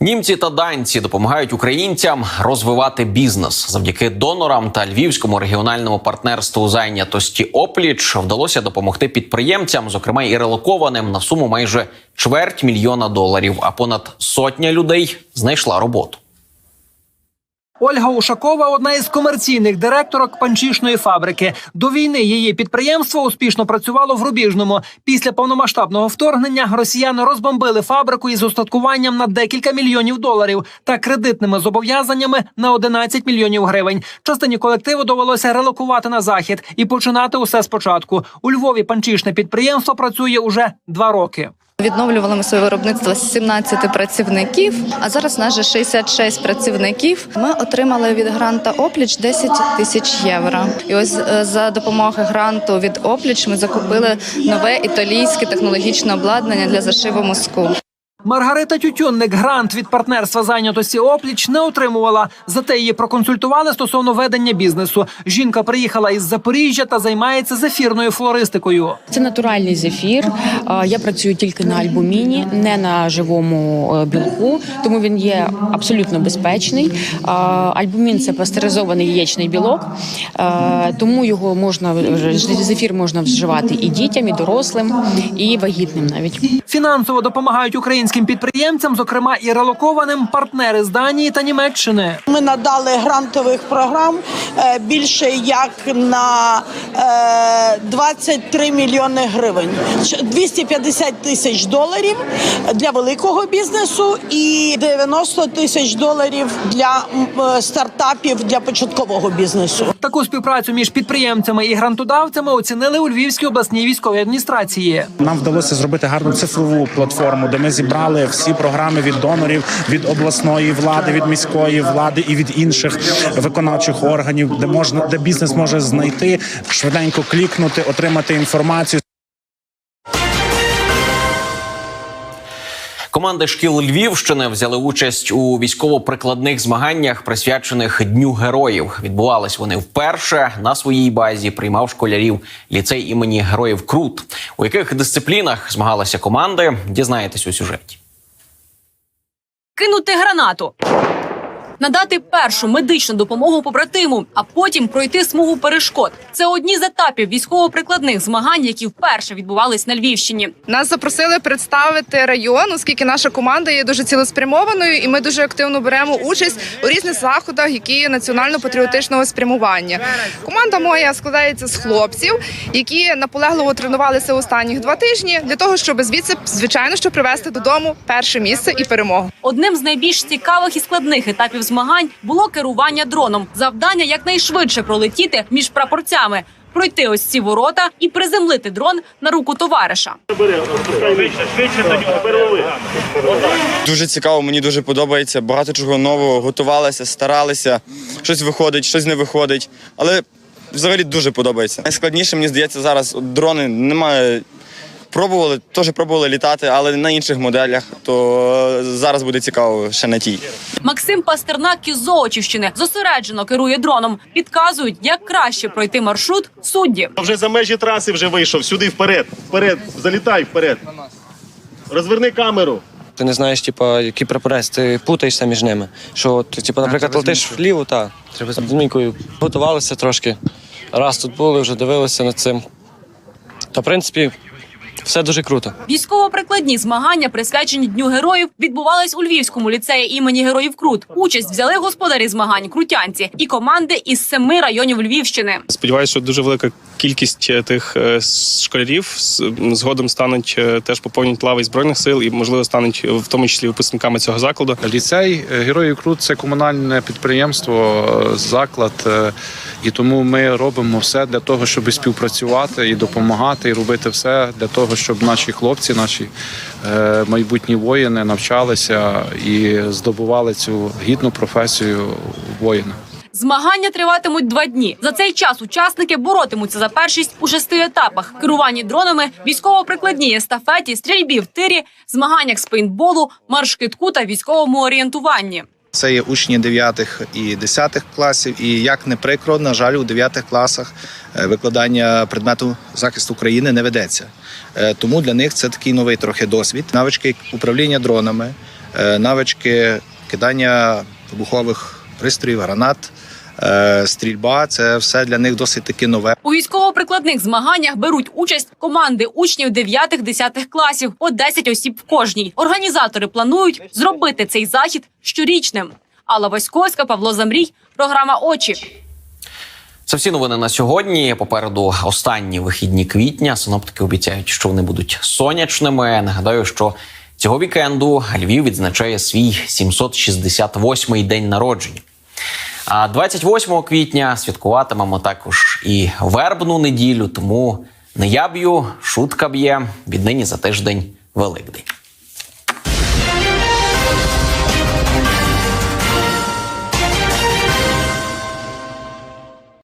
Німці та данці допомагають українцям розвивати бізнес завдяки донорам та львівському регіональному партнерству зайнятості Опліч вдалося допомогти підприємцям, зокрема і релокованим на суму майже чверть мільйона доларів. А понад сотня людей знайшла роботу. Ольга Ушакова одна із комерційних директорок панчішної фабрики. До війни її підприємство успішно працювало в Рубіжному. Після повномасштабного вторгнення росіяни розбомбили фабрику із устаткуванням на декілька мільйонів доларів та кредитними зобов'язаннями на 11 мільйонів гривень. Частині колективу довелося релокувати на захід і починати усе спочатку. У Львові панчішне підприємство працює уже два роки. Відновлювали ми своє виробництво з 17 працівників, а зараз нас же 66 працівників. Ми отримали від гранта Опліч 10 тисяч євро. І ось е, за допомогою гранту від Опліч ми закупили нове італійське технологічне обладнання для зашиву мозку. Маргарита Тютюнник грант від партнерства зайнятості опліч не отримувала. Зате її проконсультували стосовно ведення бізнесу. Жінка приїхала із Запоріжжя та займається зефірною флористикою. Це натуральний зефір. Я працюю тільки на альбуміні, не на живому е, білку, тому він є абсолютно безпечний. Альбумін це пастеризований яєчний білок, тому його можна зефір можна вживати і дітям, і дорослим, і вагітним навіть. Фінансово допомагають українським підприємцям, зокрема і релокованим партнери з Данії та Німеччини. Ми надали грантових програм е, більше як на е, 23 мільйони гривень, Ч- 250 тисяч доларів для великого бізнесу і 90 тисяч доларів для е, стартапів для початкового бізнесу. Таку співпрацю між підприємцями і грантодавцями оцінили у Львівській обласній військовій адміністрації. Нам вдалося зробити гарну цифрову платформу, де ми зібрали всі програми від донорів, від обласної влади, від міської влади і від інших виконавчих органів, де можна де бізнес може знайти швиденько клікнути, отримати інформацію. Команди шкіл Львівщини взяли участь у військово-прикладних змаганнях, присвячених Дню героїв. Відбувались вони вперше на своїй базі. Приймав школярів ліцей імені Героїв Крут. У яких дисциплінах змагалися команди? Дізнаєтесь у сюжеті. кинути гранату. Надати першу медичну допомогу побратиму, а потім пройти смугу перешкод. Це одні з етапів військово-прикладних змагань, які вперше відбувались на Львівщині. Нас запросили представити район, оскільки наша команда є дуже цілеспрямованою, і ми дуже активно беремо участь у різних заходах, які національно-патріотичного спрямування. Команда моя складається з хлопців, які наполегливо тренувалися останніх два тижні для того, щоб звідси звичайно що привезти додому перше місце і перемогу. Одним з найбільш цікавих і складних етапів змагань було керування дроном. Завдання якнайшвидше пролетіти між прапорцями, пройти ось ці ворота і приземлити дрон на руку товариша. Дуже цікаво, мені дуже подобається. Багато чого нового, готувалися, старалися. Щось виходить, щось не виходить. Але взагалі дуже подобається. Найскладніше, мені здається, зараз дрони немає. Пробували, теж пробували літати, але на інших моделях. То зараз буде цікаво ще на тій. Максим Пастернак із Золочівщини зосереджено керує дроном. Підказують, як краще пройти маршрут судді. Вже за межі траси вже вийшов. Сюди вперед. Вперед. Залітай вперед. Розверни камеру. Ти не знаєш, типа, які прапорець, ти путаєшся між ними. Що ти, типа, наприклад, летиш вліво, та треба з змійкою. Готувалися трошки. Раз тут були, вже дивилися над цим. Та, в принципі, все дуже круто. Військово-прикладні змагання, присвячені Дню героїв, відбувались у Львівському ліцеї імені Героїв Крут. Участь взяли господарі змагань крутянці і команди із семи районів Львівщини. Сподіваюся, що дуже велика кількість е, тих е, школярів згодом стануть е, теж поповнюють лави збройних сил і, можливо, стануть в тому числі випускниками цього закладу. Ліцей Героїв Крут це комунальне підприємство, заклад, і тому ми робимо все для того, щоб співпрацювати і допомагати, і робити все для того, щоб наші хлопці, наші е, майбутні воїни навчалися і здобували цю гідну професію воїна. Змагання триватимуть два дні. За цей час учасники боротимуться за першість у шести етапах: керуванні дронами, військово-прикладній естафеті, стрільбі в тирі, змаганнях з пейнтболу, марш-китку та військовому орієнтуванні. Це є учні 9 і 10 класів. І як не прикро, на жаль, у 9 класах е, викладання предмету захисту України не ведеться. Е, Тому для них це такий новий трохи досвід. Навички управління дронами, е, навички кидання вибухових пристроїв, гранат, стрільба це все для них досить таки нове. У військово-прикладних змаганнях беруть участь команди учнів 9-10 класів по 10 осіб в кожній. Організатори планують зробити цей захід щорічним. Алла Васьковська, Павло Замрій, програма Очі. Це всі новини на сьогодні. Попереду останні вихідні квітня. Синоптики обіцяють, що вони будуть сонячними. Нагадаю, що цього вікенду Львів відзначає свій 768-й день народження. А 28 квітня святкуватимемо також і вербну неділю. Тому не я б'ю, шутка б'є. Віднині за тиждень Великдень.